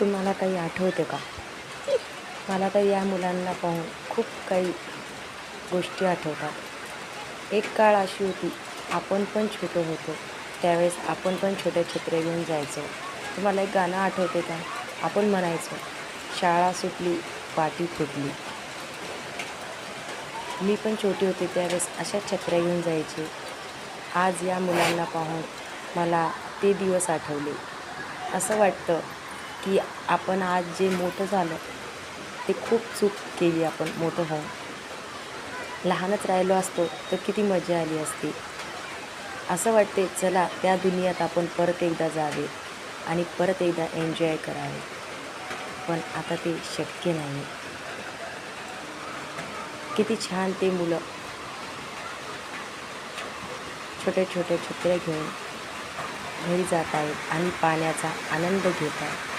तुम्हाला काही आठवते का? मला तर या मुलांना पाहून खूप काही गोष्टी आठवतात. एक काळ अशी होती आपण पण छोटं होतो. त्यावेळेस आपण पण छोट्या छत्र्या घेऊन जायचो. तुम्हाला एक गाणं आठवते का? आपण म्हणायचो शाळा सुटली पाटी फुटली. मी पण छोटी होते त्यावेळेस अशा छत्र्या घेऊन जायचे. आज या मुलांना पाहून मला ते दिवस आठवले. असं वाटतं की आपण आज जे मोठं झालं ते खूप चूक केली आपण मोठं होऊन. लहानच राहिलो असतो तर किती मजा आली असती. असं वाटते चला त्या दुनियात आपण परत एकदा जावे आणि परत एकदा एन्जॉय करावे. पण आता ते शक्य नाही. किती छान ते मुलं. छोट्या छोट्या छत्र्या घेऊन घरी जात आहेत आणि पाण्याचा आनंद घेत आहेत.